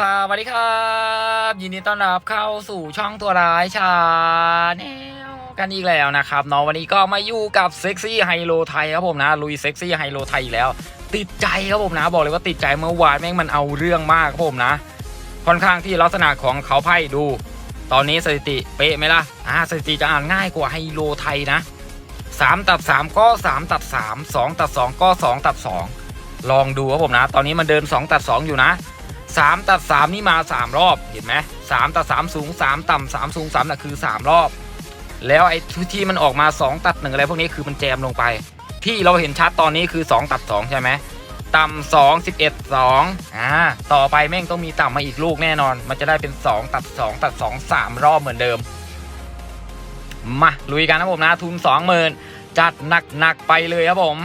สวัสดีครับ ยินดีต้อนรับเข้าสู่ช่องตัวร้ายชาแนลกันอีกแล้วนะครับเนาะวันนี้ก็มาอยู่กับเซ็กซี่ไฮโลไทยครับผมนะลุยเซ็กซี่ไฮโลไทยอีกแล้ว ติดใจครับผมนะ บอกเลยว่าติดใจเมื่อวานแม่งมันเอาเรื่องมากครับผมนะ ค่อนข้างที่ลักษณะของเขาไพ่ดู ตอนนี้สถิติเป๊ะไหมล่ะอ่าสถิติจะอ่านง่ายกว่าไฮโลไทยนะ3ตัด3ก็3ตัด3 2ตัด2ก็2ตัด2ลองดูครับผมนะ ตอนนี้มันเดิน2ตัด2อยู่นะ 3 ตัด 3 นี่มา 3 รอบเห็นไหม3ตัด 3 สูง 3 ต่ำ3สูง3น่ะคือ 3 รอบ แล้วไอ้ที่มันออกมา 2 ตัด 1 อะไรพวกนี้คือมันแจมลงไป ที่เราเห็นชัดตอนนี้คือ 2 ตัด 2 ใช่ไหมต่ำ2 11 2อ่าต่อไปแม่งต้องมีต่ำมาอีกลูกแน่นอน มันจะได้เป็น 2 ตัด 2 ตัด 2 3 รอบเหมือนเดิม มาลุยกันนะผมนะทุน20,000จัดหนักๆไปเลยครับผม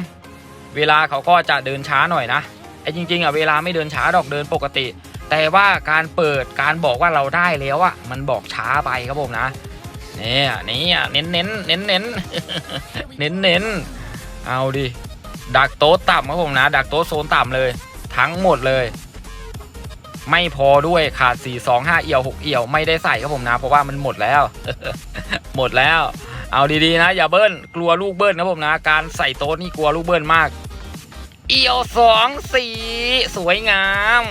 เวลาเขาก็จะเดินช้าหน่อยนะ ไอ้จริงๆอะเวลาไม่เดินช้าดอกเดินปกติ แต่ว่าการเปิดการบอกว่าเราได้แล้วอะมันบอกช้าไปครับผมนะเนี่ยนี่อะเน้นเน้นเน้นเน้นเน้นเน้นเอาดิดักโต๊ะต่ำครับผมนะ ดักโต๊ะโซนต่ำเลย ทั้งหมดเลย ไม่พอด้วยขาด 4 2 5 เอี่ยว 6 เอี่ยวไม่ได้ใส่ครับผมนะ เพราะว่ามันหมดแล้ว หมดแล้ว เอาดีๆนะ อย่าเบิ้ลกลัวลูกเบิ้ลนะผมนะ การใส่โต๊ะนี่กลัวลูกเบิ้ลมาก เอียวสองสี สวยงาม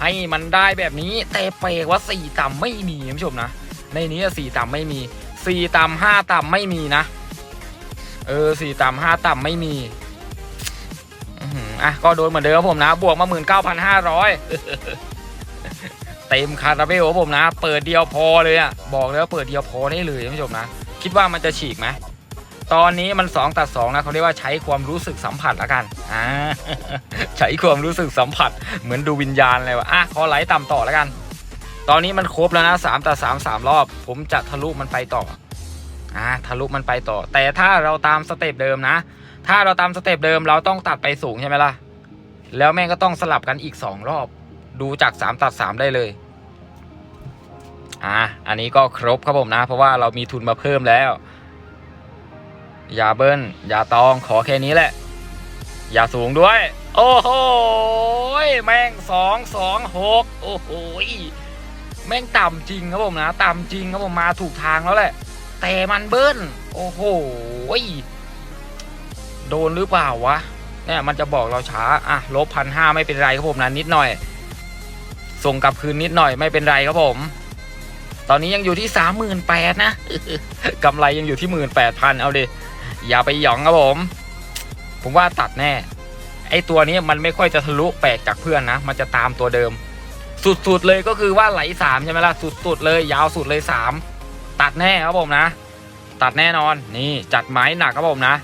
ให้มันได้แบบนี้ แต่เปลกว่าสี่ต่ำไม่มีคุณผู้ชมนะ ในนี้สี่ต่ำไม่มีสี่ต่ำห้าต่ำไม่มีนะ เออสี่ต่ำห้าต่ำไม่มีอะก็โดนเหมือนเดิมครับผมนะ บวกมาหมื่นเก้าพันห้าร้อยเต็มคาราเบลครับผมนะ เปิดเดียวพอเลยอะบอกแล้วาเปิดเดียวพอได้เลยคุณผู้ชมนะ คิดว่ามันจะฉีกไหม ตอนนี้มัน 2 ตัด 2 นะเขาเรียกว่าใช้ความรู้สึกสัมผัสละกันอ่าใช้ความรู้สึกสัมผัสเหมือนดูวิญญาณเลยวะอะขอไหลต่ำต่อแล้วกัน ตอนนี้มันครบแล้วนะ3ตัด3 3 รอบ ผมจะทะลุมันไปต่ออ่าทะลุมันไปต่อ แต่ถ้าเราตามสเต็ปเดิมนะ ถ้าเราตามสเต็ปเดิมเราต้องตัดไปสูงใช่ไหมล่ะแล้วแม่งก็ต้องสลับกันอีก 2 รอบ ดูจาก3ตัด3ได้เลยอ่าอันนี้ก็ครบครับผมนะ เพราะว่าเรามีทุนมาเพิ่มแล้ว อย่าเบิ้ลอย่าตองขอแค่นี้แหละ อย่าสูงด้วย โอ้โหแม่งสองสองหกโอ้โหแม่งต่ำจริงครับผมนะต่ำจริงครับผมมาถูกทางแล้วแหละ แต่มันเบิ้ลโอ้โหโดนหรือเปล่าวะเนี่ยมันจะบอกเราช้าอะลบพันห้าไม่เป็นไรครับผมนะนิดหน่อย ส่งกลับคืนนิดหน่อยไม่เป็นไรครับผม ตอนนี้ยังอยู่ที่สามหมื่นแปดนะกำไรยังอยู่ที่หมื่นแปดพันเอาดิ อย่าไปหยองครับผม ผมว่าตัดแน่ ไอตัวนี้มันไม่ค่อยจะทะลุแปลกจากเพื่อนนะ มันจะตามตัวเดิม สุดๆเลยก็คือว่าไหลสามใช่ไหมล่ะ สุดๆเลย ยาวสุดเลยสามตัดแน่ครับผมนะ ตัดแน่นอน นี่จัดไม้หนักครับผมนะ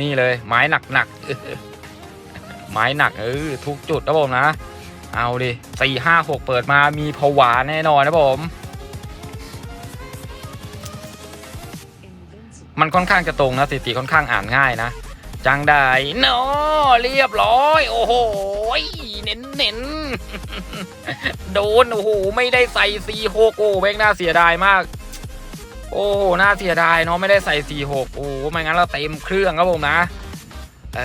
นี่เลยไม้หนักหนักๆไม้หนักเออทุกจุดครับผมนะ เอาดิสี่ห้าหกเปิดมามีผวาแน่นอนนะผม มันค่อนข้างจะตรงนะสถิติค่อนข้างอ่านง่ายนะ จังได้เนาะเรียบร้อย โอ้โหเน้นเน้นโดนโอ้โหไม่ได้ใส่สี่หกโอ้แม่งน่าเสียดายมาก โอ้โหน่าเสียดายเนาะไม่ได้ใส่สี่หกโอ้ไม่งั้นเราเต็มเครื่องครับผมนะเอ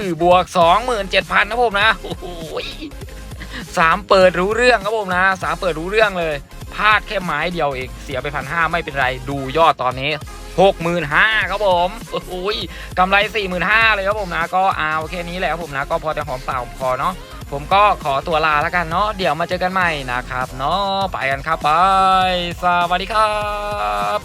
อบวกสองหมื่นเจ็ดพันครับผมนะโอ้โหสามเปิดรู้เรื่องครับผมนะสามเปิดรู้เรื่องเลยพลาดแค่ไม้เดียวเองเสียไปพันห้าไม่เป็นไรดูยอดตอนนี้ หกหมื่นห้าครับผมโอ้ยกำไรสี่หมื่นห้าเลยครับผมนะก็เอาแค่นี้แหละครับผมนะก็พอจะหอมปากหอมคอเนาะผมก็ขอตัวลาแล้วกันเนาะเดี๋ยวมาเจอกันใหม่นะครับเนาะไปกันครับไป สวัสดีครับ